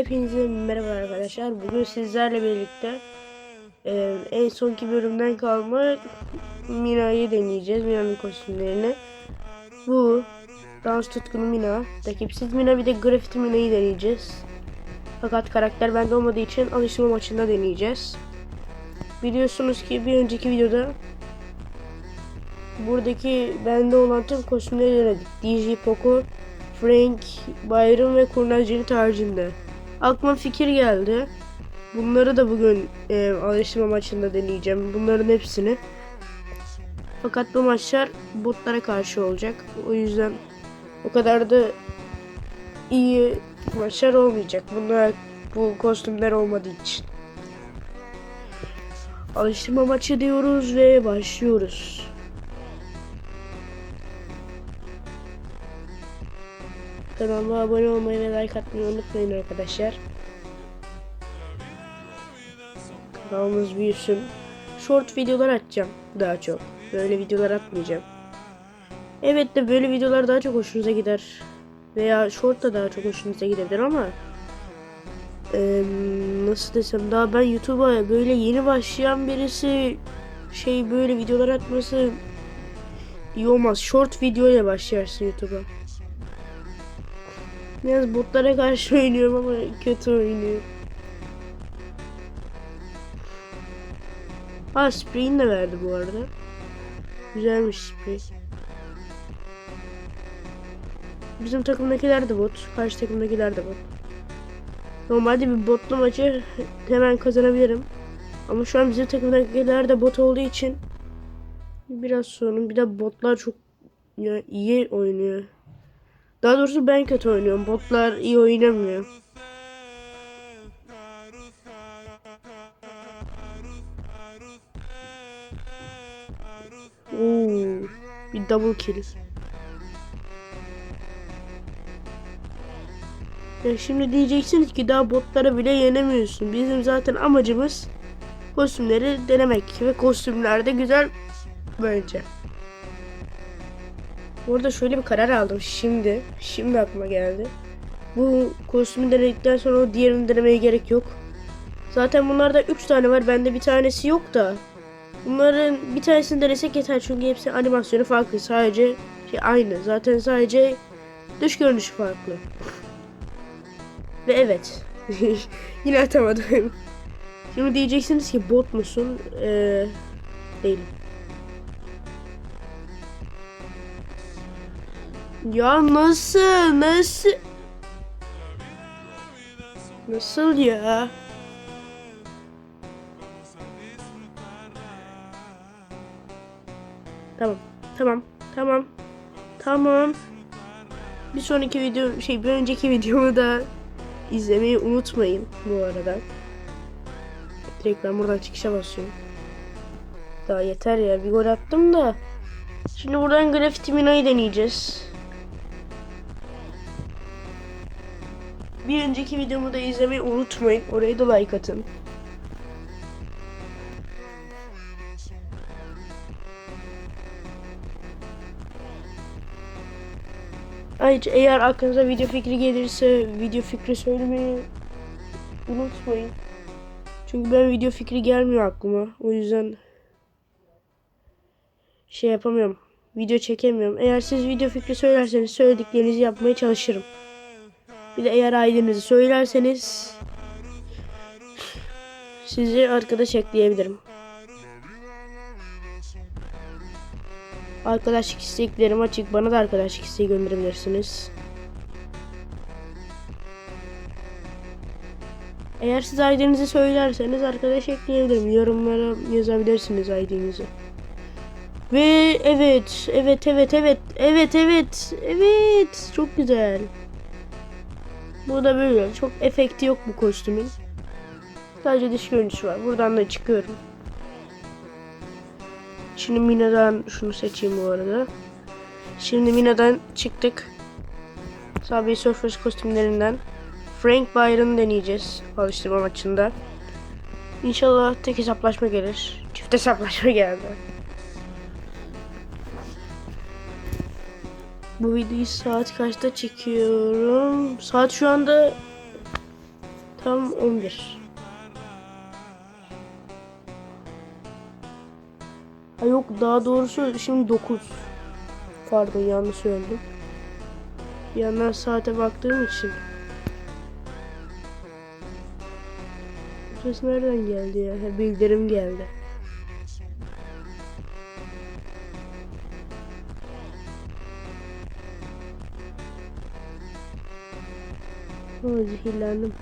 Hepinize merhaba arkadaşlar. Bugün sizlerle birlikte e, en sonki bölümden kalma Mina'yı deneyeceğiz. Mina'nın kostümlerini. Bu dans tutkunu Mina, rakipsiz Mina bir de grafiti Mina'yı deneyeceğiz. Fakat karakter bende olmadığı için alıştırma maçında deneyeceğiz. Biliyorsunuz ki bir önceki videoda buradaki bende olan tüm kostümleri denedik. DJ Poco, Frank, Byron ve Kurnazcı'nın haricinde. Aklıma fikir geldi. Bunları da bugün e, alıştırma maçında deneyeceğim. Bunların hepsini. Fakat bu maçlar botlara karşı olacak. O yüzden o kadar da iyi maçlar olmayacak. Bunlar bu kostümler olmadığı için. Alıştırma maçı diyoruz ve başlıyoruz. Kanalıma abone olmayı ve like atmayı unutmayın arkadaşlar. Kanalımız büyüsün. Short videolar atacağım daha çok. Böyle videolar atmayacağım. Evet de böyle videolar daha çok hoşunuza gider. Veya short da daha çok hoşunuza gidebilir ama eee, nasıl desem daha ben YouTube'a böyle yeni başlayan birisi şey böyle videolar atması iyi olmaz. Short video ile başlayarsın YouTube'a. Biraz botlara karşı oynuyorum ama kötü oynuyorum. Ha spray'ini de verdi bu arada. Güzelmiş sprey. Bizim takımdakiler de bot. Karşı takımdakiler de bot. Normalde bir botlu maçı hemen kazanabilirim. Ama şu an bizim takımdakiler de bot olduğu için biraz sorun. Bir de botlar çok iyi oynuyor. Daha doğrusu ben kötü oynuyorum. Botlar iyi oynamıyor. Oo, bir double kill. Ya şimdi diyeceksiniz ki daha botlara bile yenemiyorsun. Bizim zaten amacımız kostümleri denemek ve kostümler de güzel bence. Burada şöyle bir karar aldım şimdi. Şimdi aklıma geldi. Bu kostümü denedikten sonra o diğerini denemeye gerek yok. Zaten bunlarda 3 tane var. Bende bir tanesi yok da. Bunların bir tanesini denesek yeter çünkü hepsi animasyonu farklı. Sadece şey aynı. Zaten sadece dış görünüşü farklı. Ve evet. Yine atamadım. Şimdi diyeceksiniz ki bot musun? Ee, değilim. Ya nasıl? Nasıl? Nasıl ya? Tamam. Tamam. Tamam. Tamam. Bir sonraki video şey bir önceki videomu da izlemeyi unutmayın bu arada. Direkt ben buradan çıkışa basıyorum. Daha yeter ya bir gol attım da. Şimdi buradan grafiti minayı deneyeceğiz. Bir önceki videomu da izlemeyi unutmayın. Oraya da like atın. Ayrıca eğer aklınıza video fikri gelirse video fikri söylemeyi unutmayın. Çünkü ben video fikri gelmiyor aklıma. O yüzden şey yapamıyorum. Video çekemiyorum. Eğer siz video fikri söylerseniz söylediklerinizi yapmaya çalışırım. Bir de eğer ailenizi söylerseniz sizi arkadaş ekleyebilirim. Arkadaşlık isteklerim açık. Bana da arkadaşlık isteği gönderebilirsiniz. Eğer siz ID'nizi söylerseniz arkadaş ekleyebilirim. Yorumlara yazabilirsiniz ID'nizi. Ve evet, evet, evet, evet, evet, evet, evet. Çok güzel. Bu da böyle. Çok efekti yok bu kostümün. Sadece dış görünüşü var. Buradan da çıkıyorum. Şimdi Mina'dan şunu seçeyim bu arada. Şimdi Mina'dan çıktık. Subway Surfers kostümlerinden Frank Byron'ı deneyeceğiz alıştırma maçında. İnşallah tek hesaplaşma gelir. Çift hesaplaşma geldi. Bu videoyu saat kaçta çekiyorum? Saat şu anda Tam 11. Ha yok daha doğrusu şimdi 9. Pardon yanlış söyledim. Bir yandan saate baktığım için. Bu ses nereden geldi ya? Bildirim geldi. Oh, zehirlendim.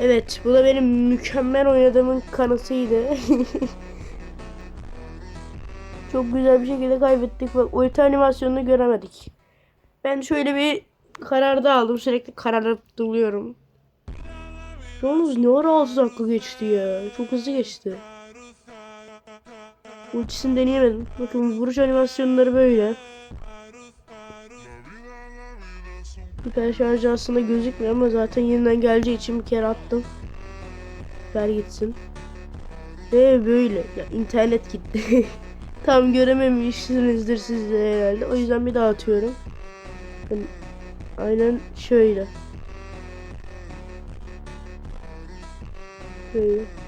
Evet, bu da benim mükemmel oynadığımın kanıtıydı. Çok güzel bir şekilde kaybettik. Bak ulti animasyonunu göremedik. Ben şöyle bir kararda aldım. Sürekli kararıp duruyorum. Yalnız ne ara 6 dakika geçti ya. Çok hızlı geçti. Ultisini deneyemedim. Bakın vuruş animasyonları böyle. Hiper şarjı aslında gözükmüyor ama zaten yeniden geleceği için bir kere attım. Ver gitsin. Ve böyle. Ya internet gitti. Tam görememişsinizdir siz de herhalde. O yüzden bir daha atıyorum. Ben- Aynen şöyle. Böyle.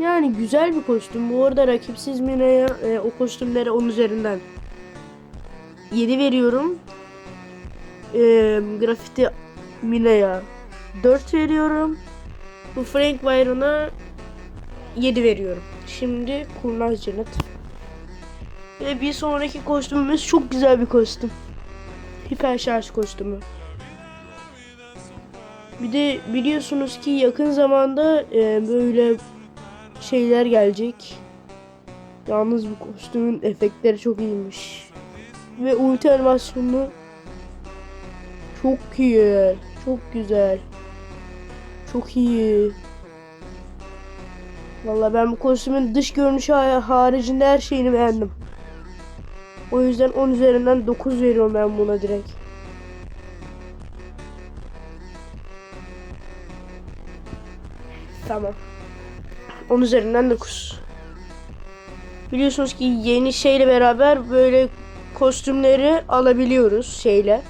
Yani güzel bir kostüm. Bu arada rakipsiz Mina'ya e, o kostümlere 10 üzerinden 7 veriyorum. E, grafiti Mina'ya 4 veriyorum. Bu Frank Byron'a 7 veriyorum. Şimdi Kurnaz Cennet. Ve bir sonraki kostümümüz çok güzel bir kostüm. Hiper şarj kostümü. Bir de biliyorsunuz ki yakın zamanda e, böyle şeyler gelecek. Yalnız bu kostümün efektleri çok iyiymiş. Ve ulti animasyonu çok iyi. Çok güzel. Çok iyi. Vallahi ben bu kostümün dış görünüşü ha- haricinde her şeyini beğendim. O yüzden 10 üzerinden 9 veriyorum ben buna direkt. Tamam. 10 üzerinden 9. Biliyorsunuz ki yeni şeyle beraber böyle kostümleri alabiliyoruz şeyle.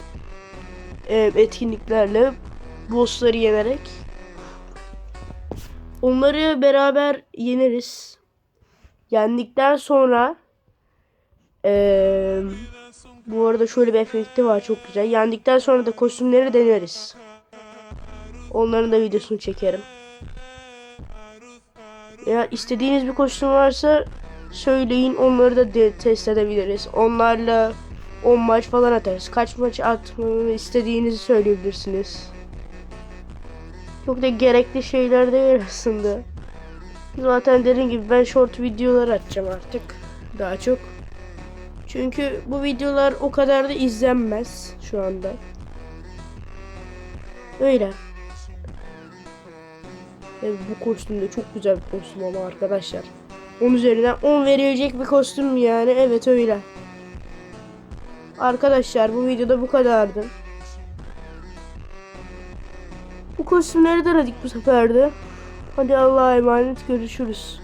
e, etkinliklerle. Bossları yenerek. Onları beraber yeneriz. Yendikten sonra eee, bu arada şöyle bir efekti var çok güzel. Yendikten sonra da kostümleri deneriz. Onların da videosunu çekerim. Ya istediğiniz bir kostüm varsa söyleyin onları da de- test edebiliriz. Onlarla 10 maç falan atarız. Kaç maç atmamı istediğinizi söyleyebilirsiniz. Çok da gerekli şeyler değil aslında. Zaten dediğim gibi ben short videolar atacağım artık. Daha çok. Çünkü bu videolar o kadar da izlenmez şu anda. Öyle. Ve bu kostüm de çok güzel bir kostüm ama arkadaşlar. 10 üzerinden 10 verilecek bir kostüm yani. Evet öyle. Arkadaşlar bu videoda bu kadardı. Bu kostümleri denedik bu sefer de. Hadi Allah'a emanet görüşürüz.